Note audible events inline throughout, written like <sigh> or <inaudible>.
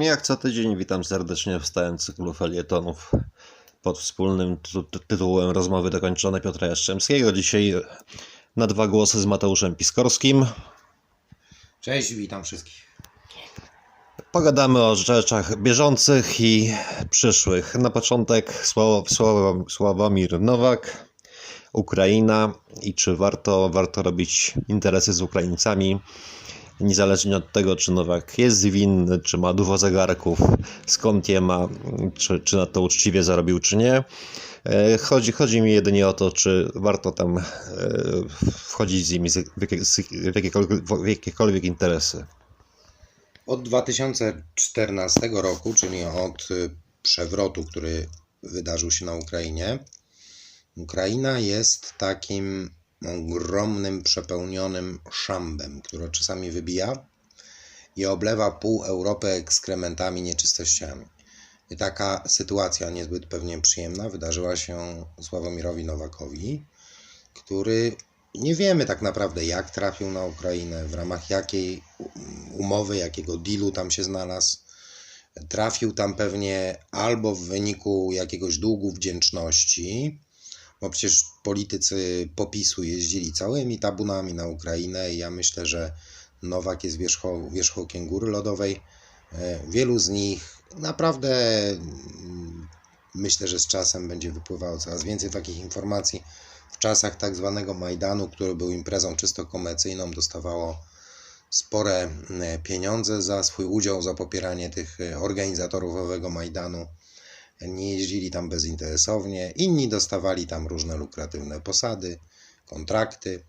Jak co tydzień witam serdecznie w stałym cyklu felietonów pod wspólnym ty- ty- tytułem Rozmowy dokończone Piotra Jastrzębskiego. Dzisiaj na dwa głosy z Mateuszem Piskorskim. Cześć, witam wszystkich. Pogadamy o rzeczach bieżących i przyszłych. Na początek Sław- Sław- Sławomir Nowak, Ukraina i czy warto, warto robić interesy z Ukraińcami, niezależnie od tego, czy Nowak jest winny, czy ma dużo zegarków, skąd je ma, czy, czy na to uczciwie zarobił, czy nie. E, Chodzi, chodzi mi jedynie o to, czy warto tam e, wchodzić z nimi w jakiekolwiek, w jakiekolwiek interesy. Od 2014 roku, czyli od y, przewrotu, który wydarzył się na Ukrainie, Ukraina jest takim ogromnym, przepełnionym szambem, które czasami wybija i oblewa pół Europy ekskrementami, nieczystościami. I taka sytuacja niezbyt pewnie przyjemna wydarzyła się Sławomirowi Nowakowi, który nie wiemy tak naprawdę, jak trafił na Ukrainę, w ramach jakiej umowy, jakiego dealu tam się znalazł. Trafił tam pewnie albo w wyniku jakiegoś długu wdzięczności, bo przecież politycy popisu jeździli całymi tabunami na Ukrainę i ja myślę, że Nowak jest wierzchoł, wierzchołkiem góry lodowej. E, Wielu z nich naprawdę mm, myślę, że z czasem będzie wypływało coraz więcej takich informacji. W czasach tak zwanego Majdanu, który był imprezą czysto komercyjną, dostawało spore e, pieniądze za swój udział, za popieranie tych e, organizatorów owego Majdanu. Nie jeździli tam bezinteresownie, inni dostawali tam różne lukratywne posady, kontrakty.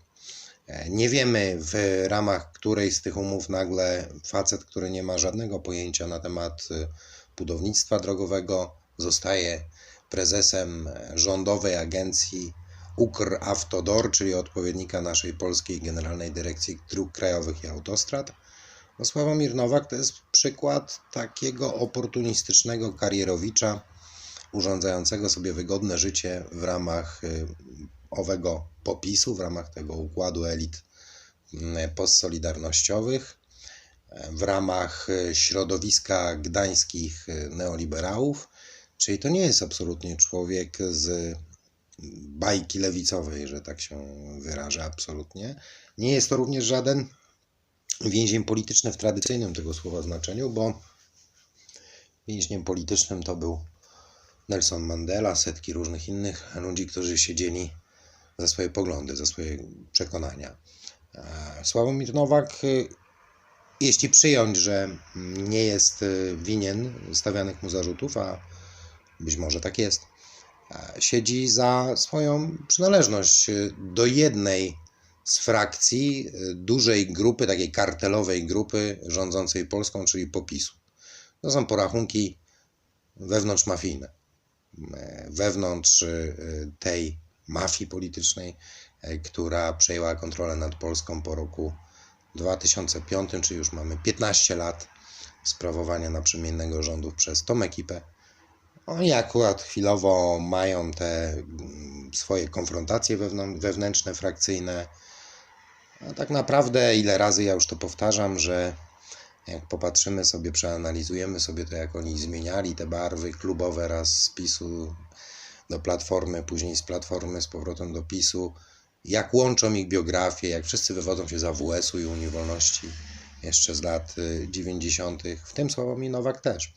E, Nie wiemy w ramach której z tych umów nagle facet, który nie ma żadnego pojęcia na temat e, budownictwa drogowego, zostaje prezesem e, rządowej agencji Ukrawtodor, czyli odpowiednika naszej polskiej Generalnej Dyrekcji Dróg Krajowych i Autostrad. No, Sławomir Nowak to jest przykład takiego oportunistycznego karierowicza, urządzającego sobie wygodne życie w ramach y, owego popisu, w ramach tego układu elit y, postsolidarnościowych, w ramach y, środowiska gdańskich neoliberałów. Czyli to nie jest absolutnie człowiek z bajki lewicowej, że tak się wyrażę, absolutnie. Nie jest to również żaden więzień polityczny w tradycyjnym tego słowa znaczeniu, bo więźniem politycznym to był Nelson Mandela, setki różnych innych ludzi, którzy siedzieli za swoje poglądy, za swoje przekonania. E, Sławomir Nowak, y, jeśli przyjąć, że nie jest y, winien stawianych mu zarzutów, a być może tak jest, e, siedzi za swoją przynależność do jednej z frakcji dużej grupy, takiej kartelowej grupy rządzącej Polską, czyli popisu. To są porachunki wewnątrzmafijne. E, Wewnątrz y, tej mafii politycznej, e, która przejęła kontrolę nad Polską po roku 2005, czyli już mamy 15 lat sprawowania naprzemiennego rządów przez tą ekipę. Oni akurat chwilowo mają te mm, swoje konfrontacje wewnętrzne, frakcyjne. A tak naprawdę, ile razy ja już to powtarzam, że jak popatrzymy sobie, przeanalizujemy sobie to, jak oni zmieniali te barwy klubowe raz z PiSu do Platformy, później z Platformy z powrotem do PiSu, jak łączą ich biografię, jak wszyscy wywodzą się z AWS-u i Unii Wolności jeszcze z lat y, 90., w tym Sławomir Nowak też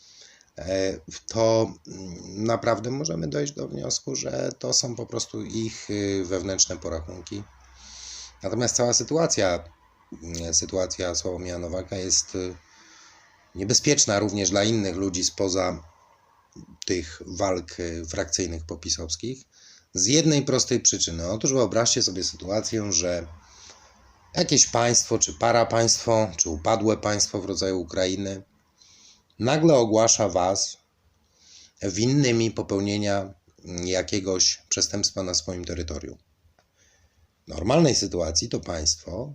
e, to mm, naprawdę możemy dojść do wniosku, że to są po prostu ich y, wewnętrzne porachunki. Natomiast cała sytuacja, sytuacja Sławomira Nowaka jest y, niebezpieczna również dla innych ludzi spoza tych walk y, frakcyjnych popisowskich. Z jednej prostej przyczyny. Otóż wyobraźcie sobie sytuację, że jakieś państwo, czy parapaństwo, czy upadłe państwo w rodzaju Ukrainy nagle ogłasza Was winnymi popełnienia jakiegoś przestępstwa na swoim terytorium. W normalnej sytuacji to państwo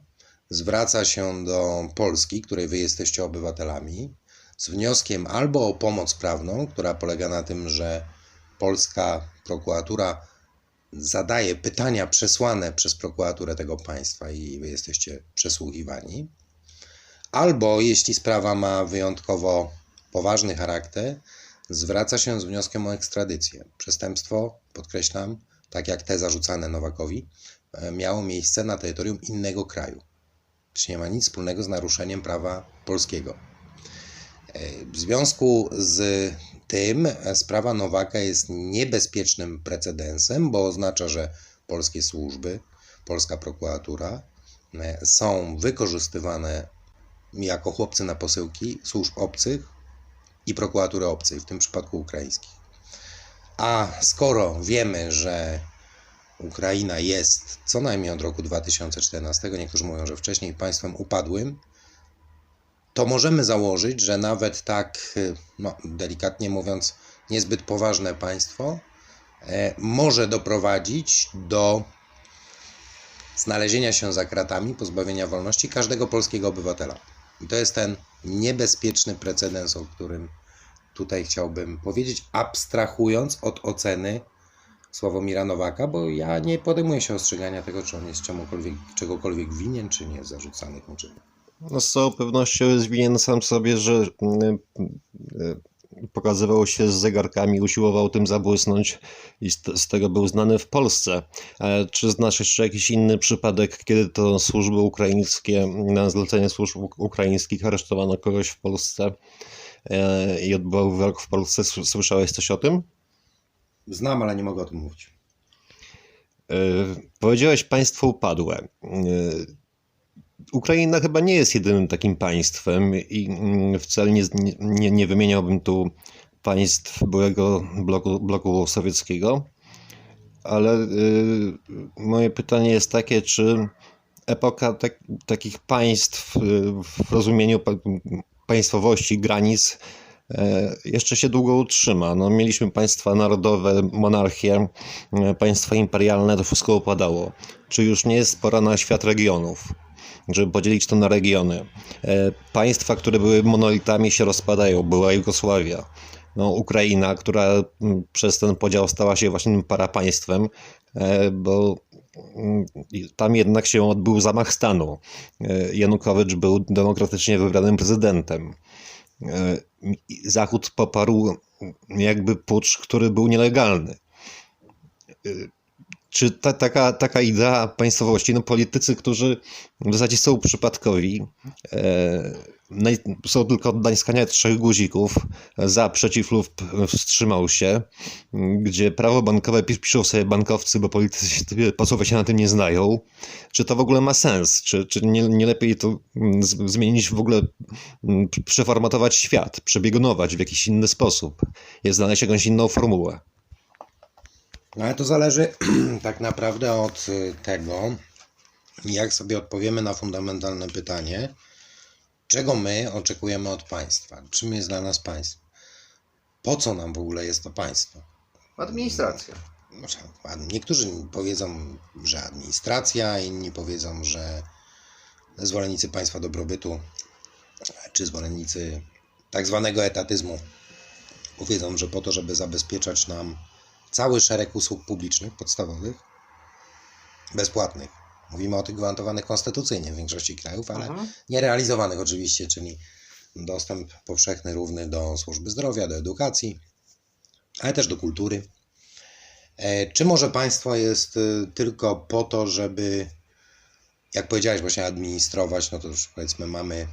zwraca się do Polski, której Wy jesteście obywatelami, z wnioskiem albo o pomoc prawną, która polega na tym, że polska prokuratura zadaje pytania przesłane przez prokuraturę tego państwa i Wy jesteście przesłuchiwani, albo jeśli sprawa ma wyjątkowo poważny charakter, zwraca się z wnioskiem o ekstradycję. Przestępstwo, podkreślam, tak jak te zarzucane Nowakowi, e, miało miejsce na terytorium innego kraju. Czyli nie ma nic wspólnego z naruszeniem prawa polskiego. E, W związku z tym sprawa Nowaka jest niebezpiecznym precedensem, bo oznacza, że polskie służby, polska prokuratura e, są wykorzystywane jako chłopcy na posyłki służb obcych i prokuratury obcej, w tym przypadku ukraińskich. A skoro wiemy, że Ukraina jest co najmniej od roku 2014, niektórzy mówią, że wcześniej państwem upadłym, to możemy założyć, że nawet tak, y, no, delikatnie mówiąc, niezbyt poważne państwo e, może doprowadzić do znalezienia się za kratami, pozbawienia wolności każdego polskiego obywatela. I to jest ten niebezpieczny precedens, o którym tutaj chciałbym powiedzieć, abstrahując od oceny Sławomira Nowaka, bo ja nie podejmuję się ostrzegania tego, czy on jest czemukolwiek, czegokolwiek winien, czy nie, zarzucanych mu czynów. No z całą pewnością jest winien sam sobie, że mm, y, pokazywał się z zegarkami, usiłował tym zabłysnąć i z, tego był znany w Polsce. Ale czy znasz jeszcze jakiś inny przypadek, kiedy to służby ukraińskie, na zlecenie służb uk- ukraińskich aresztowano kogoś w Polsce e, i odbywał wyrok w Polsce? Sły- Słyszałeś coś o tym? Znam, ale nie mogę o tym mówić. E, Powiedziałeś państwo upadłe. E, Ukraina chyba nie jest jedynym takim państwem i mm, wcale nie, nie, nie wymieniałbym tu państw byłego bloku, bloku sowieckiego, ale y, moje pytanie jest takie, czy epoka tak, takich państw w rozumieniu pa, państwowości, granic e, jeszcze się długo utrzyma. No, mieliśmy państwa narodowe, monarchie, e, państwa imperialne, to wszystko upadało. Czy już nie jest pora na świat regionów? żeby podzielić to na regiony. E, Państwa, które były monolitami, się rozpadają. Była Jugosławia. No, Ukraina, która przez ten podział stała się właśnie parapaństwem, e, bo tam jednak się odbył zamach stanu. E, Janukowycz był demokratycznie wybranym prezydentem. Zachód poparł jakby pucz, który był nielegalny. E, Czy ta, taka, taka idea państwowości, no politycy, którzy w zasadzie są przypadkowi, e, są tylko od naciskania trzech guzików, za, przeciw lub wstrzymał się, gdzie prawo bankowe pi- piszą sobie bankowcy, bo politycy posłowie się na tym nie znają. Czy to w ogóle ma sens? Czy, czy nie, nie lepiej to mm, zmienić w ogóle, mm, przeformatować świat, przebiegunować w jakiś inny sposób, jest znaleźć jakąś inną formułę? No ale to zależy <clears throat> tak naprawdę od y, tego, jak sobie odpowiemy na fundamentalne pytanie, czego my oczekujemy od państwa, czym jest dla nas państwo, po co nam w ogóle jest to państwo. Administracja. A Niektórzy powiedzą, że administracja, inni powiedzą, że zwolennicy państwa dobrobytu, czy zwolennicy tak zwanego etatyzmu powiedzą, że po to, żeby zabezpieczać nam cały szereg usług publicznych, podstawowych, bezpłatnych. Mówimy o tych gwarantowanych konstytucyjnie w większości krajów, ale Mhm. nierealizowanych oczywiście, czyli dostęp powszechny, równy do służby zdrowia, do edukacji, ale też do kultury. E, Czy może państwo jest y, tylko po to, żeby, jak powiedziałeś, właśnie administrować, no to już powiedzmy mamy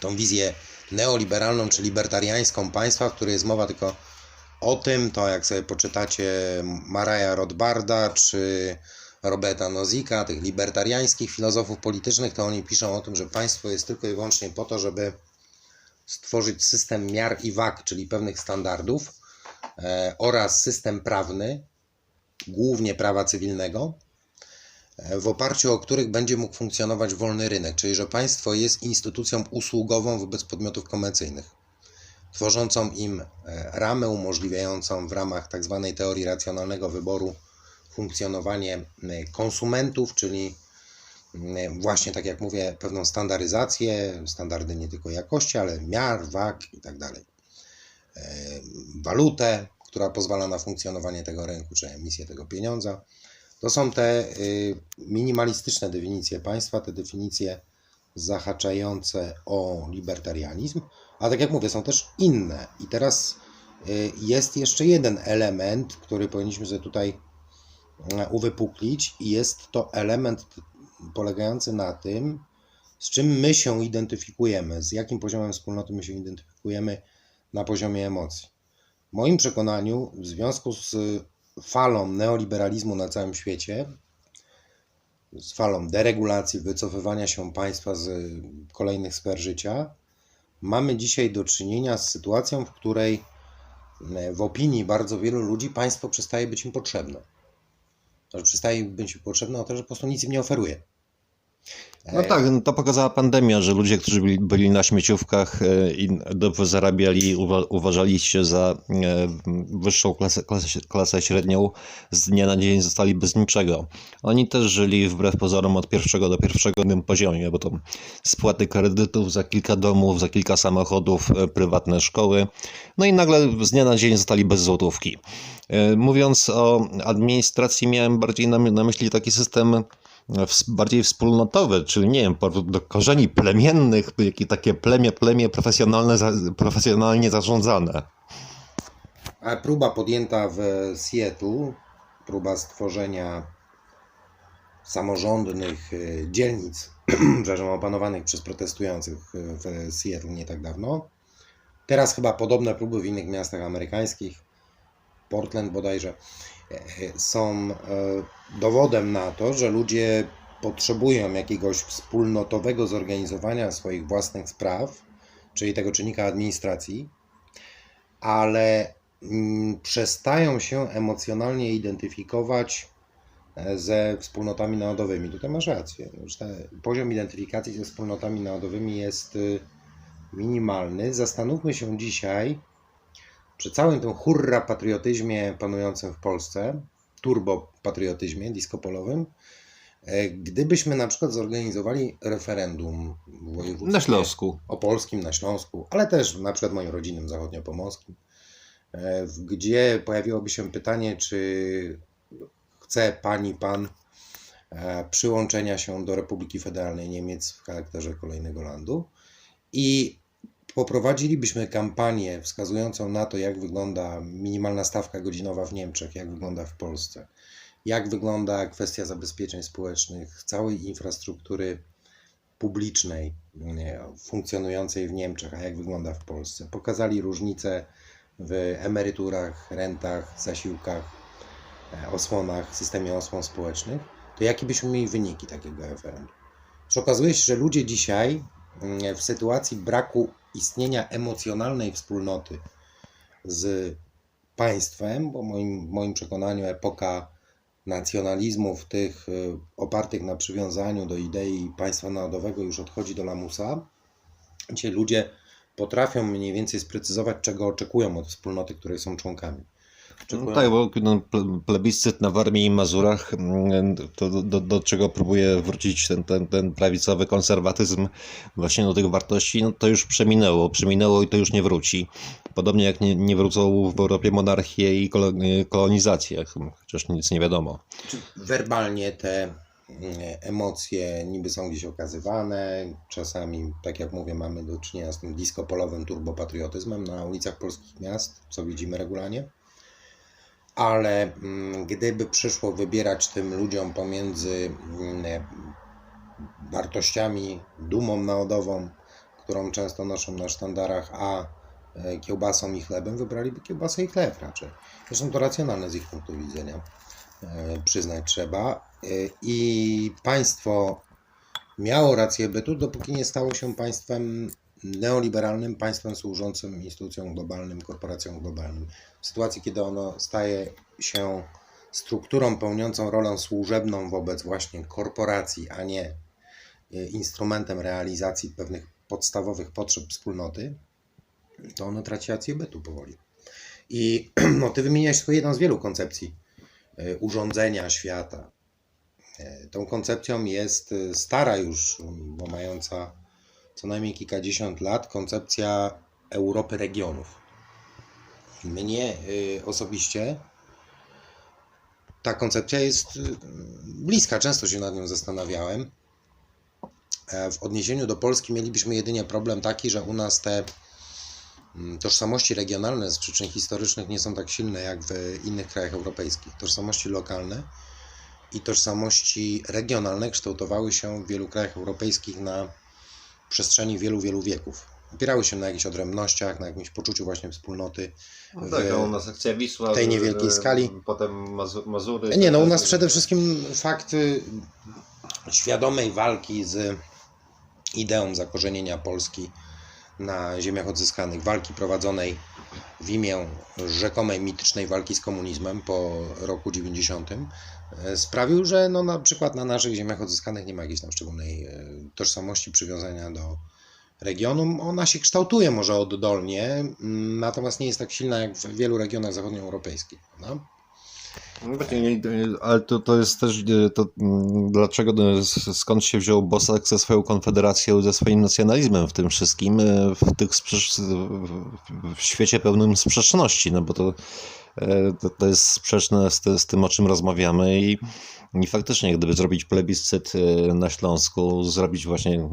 tą wizję neoliberalną czy libertariańską państwa, w której jest mowa tylko o tym, to jak sobie poczytacie Maraja Rothbarda czy Roberta Nozika, tych libertariańskich filozofów politycznych, to oni piszą o tym, że państwo jest tylko i wyłącznie po to, żeby stworzyć system miar i wag, czyli pewnych standardów e, oraz system prawny, głównie prawa cywilnego, e, w oparciu o których będzie mógł funkcjonować wolny rynek, czyli że państwo jest instytucją usługową wobec podmiotów komercyjnych, tworzącą im e, ramę umożliwiającą w ramach tzw. teorii racjonalnego wyboru funkcjonowanie konsumentów, czyli właśnie tak jak mówię, pewną standaryzację, standardy nie tylko jakości, ale miar, wag i tak dalej. E, Walutę, która pozwala na funkcjonowanie tego rynku, czy emisję tego pieniądza. To są te y, minimalistyczne definicje państwa, te definicje zahaczające o libertarianizm, A tak jak mówię, są też inne. I teraz y, jest jeszcze jeden element, który powinniśmy sobie tutaj uwypuklić, i jest to element polegający na tym, z czym my się identyfikujemy, z jakim poziomem wspólnoty my się identyfikujemy na poziomie emocji. W moim przekonaniu, w związku z falą neoliberalizmu na całym świecie, z falą deregulacji, wycofywania się państwa z kolejnych sfer życia, mamy dzisiaj do czynienia z sytuacją, w której e, w opinii bardzo wielu ludzi państwo przestaje być im potrzebne. Przestaje być im potrzebne o to, że po prostu nic im nie oferuje. No tak, no to pokazała pandemia, że ludzie, którzy byli, byli na śmieciówkach e, i dobrze zarabiali, uwa, uważali się za e, wyższą klasę, klasę, klasę średnią, z dnia na dzień zostali bez niczego. Oni też żyli wbrew pozorom od pierwszego do pierwszego tym poziomie, bo to spłaty kredytów za kilka domów, za kilka samochodów, e, prywatne szkoły. No i nagle z dnia na dzień zostali bez złotówki. Mówiąc o administracji, miałem bardziej na, na myśli taki system bardziej wspólnotowy, czyli nie wiem, do korzeni plemiennych, jakie takie plemię, plemię profesjonalne, profesjonalnie zarządzane. A próba podjęta w Seattle, próba stworzenia samorządnych e, dzielnic, <clears throat> przepraszam, opanowanych przez protestujących e, w Seattle nie tak dawno. Teraz chyba podobne próby w innych miastach amerykańskich, Portland bodajże, są e, dowodem na to, że ludzie potrzebują jakiegoś wspólnotowego zorganizowania swoich własnych spraw, czyli tego czynnika administracji, ale mm, przestają się emocjonalnie identyfikować e, ze wspólnotami narodowymi. Tutaj masz rację. Poziom identyfikacji ze wspólnotami narodowymi jest y, minimalny. Zastanówmy się dzisiaj przy całym tym hurra patriotyzmie panującym w Polsce, turbo patriotyzmie diskopolowym, e, gdybyśmy na przykład zorganizowali referendum Na Śląsku. opolskim, na Śląsku, ale też na przykład moim rodzinnym zachodniopomorskim, e, gdzie pojawiłoby się pytanie, czy chce pani, pan e, przyłączenia się do Republiki Federalnej Niemiec w charakterze kolejnego landu i poprowadzilibyśmy kampanię wskazującą na to, jak wygląda minimalna stawka godzinowa w Niemczech, jak wygląda w Polsce, jak wygląda kwestia zabezpieczeń społecznych, całej infrastruktury publicznej funkcjonującej w Niemczech, a jak wygląda w Polsce. Pokazali różnice w emeryturach, rentach, zasiłkach, e, osłonach, systemie osłon społecznych, to jakie byśmy mieli wyniki takiego referendum? Że okazuje się, że ludzie dzisiaj w sytuacji braku istnienia emocjonalnej wspólnoty z państwem, bo moim, w moim przekonaniu epoka nacjonalizmów, tych y, opartych na przywiązaniu do idei państwa narodowego już odchodzi do lamusa. Dzisiaj ludzie potrafią mniej więcej sprecyzować, czego oczekują od wspólnoty, której są członkami. No tak, bo no, ple- plebiscyt na Warmii i Mazurach, mm, to do, do, do czego próbuje wrócić ten, ten, ten prawicowy konserwatyzm właśnie do tych wartości, no to już przeminęło, przeminęło i to już nie wróci. Podobnie jak nie, nie wrócą w Europie monarchie i kolo- kolonizacje, chociaż nic nie wiadomo. werbalnie te mm, emocje niby są gdzieś okazywane. Czasami, tak jak mówię, mamy do czynienia z tym diskopolowym turbopatriotyzmem na ulicach polskich miast, co widzimy regularnie. Ale mm, gdyby przyszło wybierać tym ludziom pomiędzy mm, wartościami, dumą narodową, którą często noszą na sztandarach, a e, kiełbasą i chlebem, wybraliby kiełbasę i chleb raczej. Zresztą to racjonalne z ich punktu widzenia e, przyznać trzeba. E, I państwo miało rację bytu, dopóki nie stało się państwem neoliberalnym, państwem służącym instytucjom globalnym, korporacjom globalnym. W sytuacji, kiedy ono staje się strukturą pełniącą rolę służebną wobec właśnie korporacji, a nie e, instrumentem realizacji pewnych podstawowych potrzeb wspólnoty, to ono traci rację bytu powoli. I <clears throat> no, ty wymieniałeś tylko jedną z wielu koncepcji e, urządzenia świata. E, Tą koncepcją jest stara już, bo mająca co najmniej kilkadziesiąt lat, koncepcja Europy regionów. Mnie e, osobiście ta koncepcja jest e, bliska, często się nad nią zastanawiałem. E, W odniesieniu do Polski mielibyśmy jedynie problem taki, że u nas te mm, tożsamości regionalne z przyczyn historycznych nie są tak silne jak w innych krajach europejskich. Tożsamości lokalne i tożsamości regionalne kształtowały się w wielu krajach europejskich na przestrzeni wielu, wielu wieków. Opierały się na jakichś odrębnościach, na jakimś poczuciu właśnie wspólnoty. No w- tak, no, u nas sekcja Wisła. tej e, niewielkiej e, skali. Potem Mazu- Mazury. Nie, no u tak, nas tak, przede wszystkim fakt świadomej walki z ideą zakorzenienia Polski na ziemiach odzyskanych, walki prowadzonej w imię rzekomej mitycznej walki z komunizmem po roku 90 e, sprawił, że no na przykład na naszych ziemiach odzyskanych nie ma jakiejś tam szczególnej e, tożsamości, przywiązania do regionu. Ona się kształtuje może oddolnie, mm, natomiast nie jest tak silna jak w wielu regionach zachodnioeuropejskich. No? No właśnie, nie- nie- ale to, to jest też, e, to, mm, dlaczego, e, skąd się wziął Bosak ze swoją konfederacją, ze swoim nacjonalizmem w tym wszystkim, e, w, tych w- świecie pełnym sprzeczności, no bo to, to, to jest sprzeczne z, z tym, o czym rozmawiamy i, i faktycznie, gdyby zrobić plebiscyt e, na Śląsku, zrobić właśnie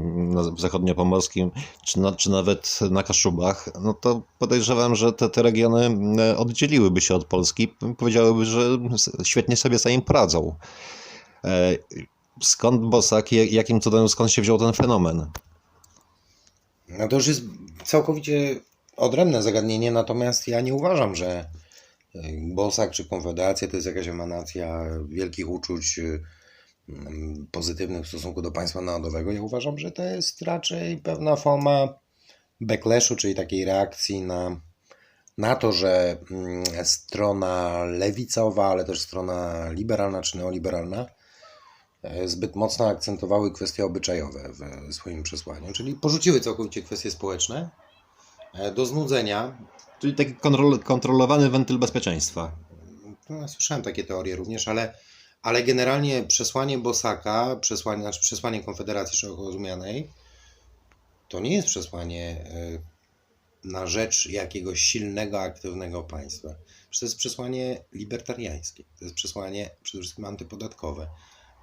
w zachodniopomorskim, czy, na, czy nawet na Kaszubach, no to podejrzewam, że te, te regiony e, oddzieliłyby się od Polski, powiedziałyby, że świetnie sobie nim poradzą. E, Skąd Bosak, jakim cudem, skąd się wziął ten fenomen? No to już jest całkowicie odrębne zagadnienie, natomiast ja nie uważam, że y, Bosak czy Konfederacja to jest jakaś emanacja wielkich uczuć y, mm, pozytywnych w stosunku do państwa narodowego. Ja uważam, że to jest raczej pewna forma backlashu, czyli takiej reakcji na, na to, że mm, strona lewicowa, ale też strona liberalna czy neoliberalna e, zbyt mocno akcentowały kwestie obyczajowe w swoim przesłaniu, czyli porzuciły całkowicie kwestie społeczne do znudzenia. Czyli taki kontrol, kontrolowany wentyl bezpieczeństwa. No, słyszałem takie teorie również, ale, ale generalnie przesłanie Bosaka, przesłanie, znaczy przesłanie Konfederacji szeroko rozumianej, to nie jest przesłanie e, na rzecz jakiegoś silnego, aktywnego państwa. To jest przesłanie libertariańskie. To jest przesłanie przede wszystkim antypodatkowe,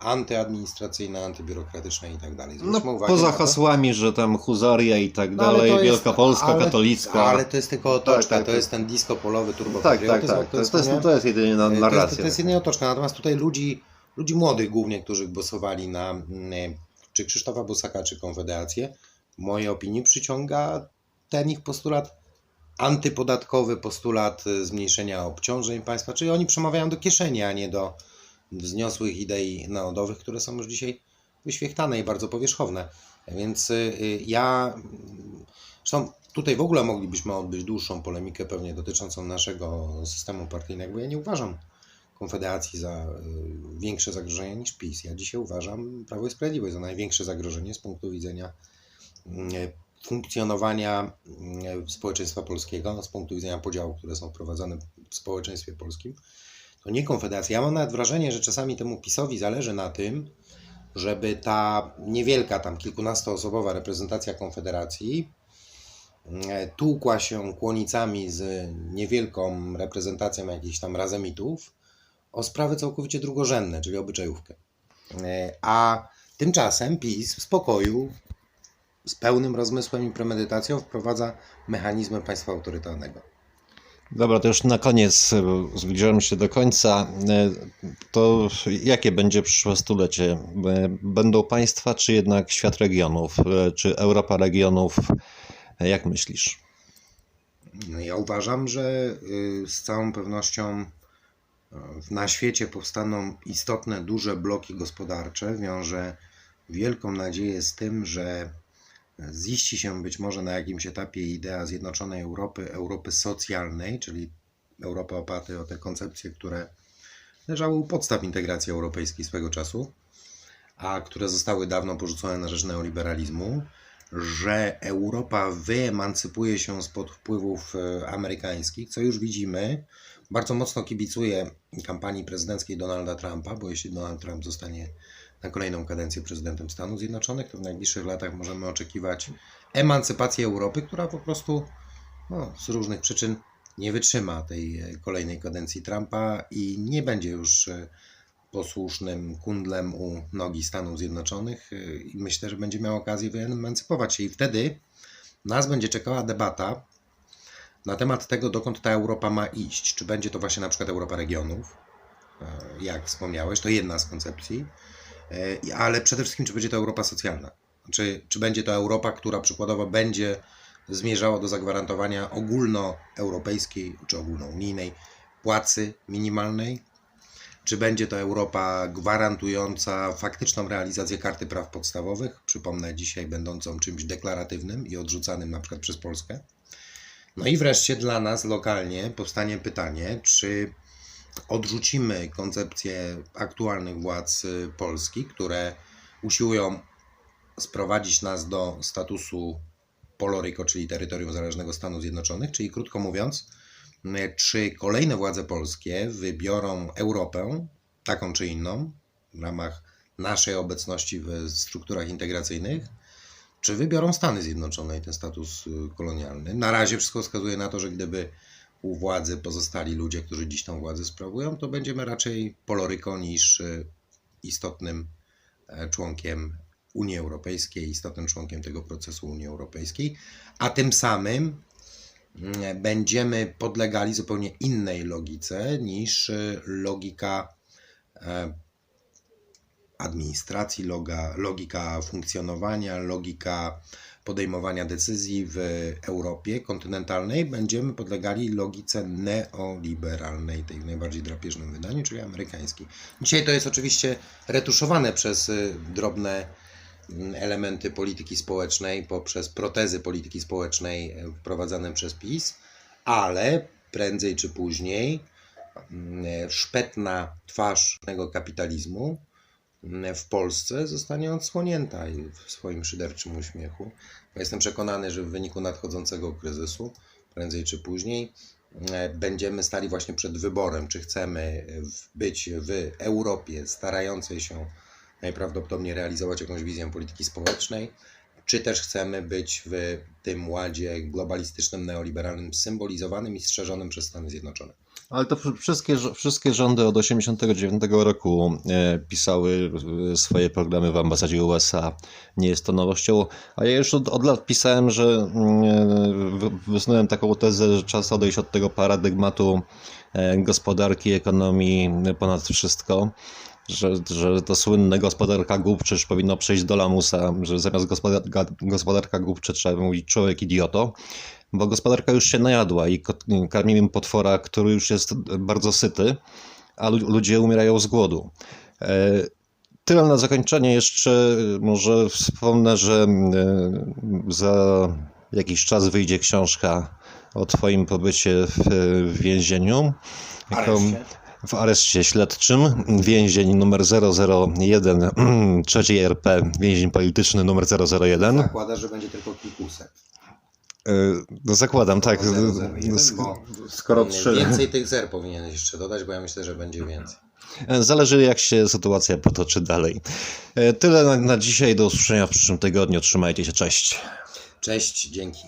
antyadministracyjne, antybiurokratyczne i tak dalej. No, Zwróćmy uwagę poza to- hasłami, że tam huzaria i tak No, ale dalej, to jest- wielkopolska, ale- katolicka. Ale to jest tylko otoczka, tak, to tak. jest ten disco polowy turbo tak, tak, patriotyzm, o tak. To jest, to jest, to jest jedynie na, To jest, narracja. to jest jedynie otoczka, natomiast tutaj ludzi, ludzi młodych głównie, którzy głosowali na mm, czy Krzysztofa Bosaka, czy Konfederację, w mojej opinii przyciąga ten ich postulat antypodatkowy, postulat y, zmniejszenia obciążeń państwa, czyli oni przemawiają do kieszeni, a nie do wzniosłych idei narodowych, które są już dzisiaj wyświechtane i bardzo powierzchowne. Więc y, y, ja, zresztą tutaj w ogóle moglibyśmy odbyć dłuższą polemikę pewnie dotyczącą naszego systemu partyjnego, bo ja nie uważam Konfederacji za y, większe zagrożenie niż PiS. Ja dzisiaj uważam Prawo i Sprawiedliwość za największe zagrożenie z punktu widzenia funkcjonowania społeczeństwa polskiego, z punktu widzenia podziałów, które są wprowadzane w społeczeństwie polskim. To nie Konfederacja. Ja mam nawet wrażenie, że czasami temu PiSowi zależy na tym, żeby ta niewielka, tam kilkunastoosobowa reprezentacja Konfederacji e, tłukła się kłonicami z niewielką reprezentacją jakichś tam razemitów o sprawy całkowicie drugorzędne, czyli obyczajówkę. E, A tymczasem PiS w spokoju, z pełnym rozmysłem i premedytacją wprowadza mechanizmy państwa autorytarnego. Dobra, to już na koniec, zbliżamy się do końca. E, To jakie będzie przyszłe stulecie? E, Będą państwa, czy jednak świat regionów, E, czy Europa regionów? Jak myślisz? No ja uważam, że y, z całą pewnością na świecie powstaną istotne, duże bloki gospodarcze. Wiąże wielką nadzieję z tym, że ziści się być może na jakimś etapie idea zjednoczonej Europy, Europy socjalnej, czyli Europy opartej o te koncepcje, które leżały u podstaw integracji europejskiej swego czasu, a które zostały dawno porzucone na rzecz neoliberalizmu że Europa wyemancypuje się spod wpływów e, amerykańskich, co już widzimy. Bardzo mocno kibicuję kampanii prezydenckiej Donalda Trumpa, bo jeśli Donald Trump zostanie na kolejną kadencję prezydentem Stanów Zjednoczonych, to w najbliższych latach możemy oczekiwać emancypacji Europy, która po prostu no, z różnych przyczyn nie wytrzyma tej e, kolejnej kadencji Trumpa i nie będzie już e, posłusznym kundlem u nogi Stanów Zjednoczonych y, i myślę, że będzie miał okazję wyemancypować się. I wtedy nas będzie czekała debata na temat tego, dokąd ta Europa ma iść. Czy będzie to właśnie na przykład Europa regionów, e, jak wspomniałeś, to jedna z koncepcji, E, ale przede wszystkim, czy będzie to Europa socjalna. Czy, czy będzie to Europa, która przykładowo będzie zmierzała do zagwarantowania ogólnoeuropejskiej czy ogólnounijnej płacy minimalnej, czy będzie to Europa gwarantująca faktyczną realizację karty praw podstawowych, przypomnę dzisiaj będącą czymś deklaratywnym i odrzucanym na przykład przez Polskę. No i wreszcie dla nas lokalnie powstanie pytanie, czy odrzucimy koncepcję aktualnych władz y, Polski, które usiłują sprowadzić nas do statusu Poloryko, czyli terytorium zależnego Stanów Zjednoczonych, czyli krótko mówiąc, y, czy kolejne władze polskie wybiorą Europę, taką czy inną, w ramach naszej obecności w strukturach integracyjnych, czy wybiorą Stany Zjednoczone i ten status y, kolonialny. Na razie wszystko wskazuje na to, że gdyby u władzy pozostali ludzie, którzy dziś tą władzę sprawują, to będziemy raczej Poloryko niż y, istotnym e, członkiem Unii Europejskiej, istotnym członkiem tego procesu Unii Europejskiej, a tym samym mm, będziemy podlegali zupełnie innej logice niż y, logika e, administracji, logika funkcjonowania, logika podejmowania decyzji w Europie kontynentalnej. Będziemy podlegali logice neoliberalnej, tej w najbardziej drapieżnym wydaniu, czyli amerykańskiej. Dzisiaj to jest oczywiście retuszowane przez y, drobne mm, elementy polityki społecznej, poprzez protezy polityki społecznej e, wprowadzane przez PiS, ale prędzej czy później mm, szpetna twarz kapitalizmu w Polsce zostanie odsłonięta w swoim szyderczym uśmiechu. Jestem przekonany, że w wyniku nadchodzącego kryzysu, prędzej czy później, e, będziemy stali właśnie przed wyborem, czy chcemy być w Europie starającej się najprawdopodobniej realizować jakąś wizję polityki społecznej, czy też chcemy być w tym ładzie globalistycznym, neoliberalnym, symbolizowanym i strzeżonym przez Stany Zjednoczone. Ale to wszy- wszystkie, wszystkie rządy od 1989 roku e, pisały e, swoje programy w ambasadzie USA. Nie jest to nowością. A ja już od, od lat pisałem, że mm, e, wy- wysunąłem taką tezę, że czas odejść od tego paradygmatu gospodarki, ekonomii ponad wszystko. Że, że to słynne gospodarka głupczy już powinno przejść do lamusa, że zamiast gospodarka, gospodarka głupczy trzeba mówić człowiek idioto bo gospodarka już się najadła i karmimy potwora, który już jest bardzo syty, a lu- ludzie umierają z głodu. E, Tyle na zakończenie jeszcze może wspomnę, że e, za jakiś czas wyjdzie książka o Twoim pobycie w, więzieniu. Areszcie. w areszcie śledczym, więzień numer 001, trzeciej RP, więzień polityczny numer 001. Zakłada, że będzie tylko kilkuset. E, No zakładam, tak. 001, Sk- bo Skoro trzy. Więcej tych zer powinieneś jeszcze dodać, bo ja myślę, że będzie więcej. Zależy, jak się sytuacja potoczy dalej. E, Tyle na, na dzisiaj. Do usłyszenia w przyszłym tygodniu. Trzymajcie się. Cześć. Cześć, dzięki.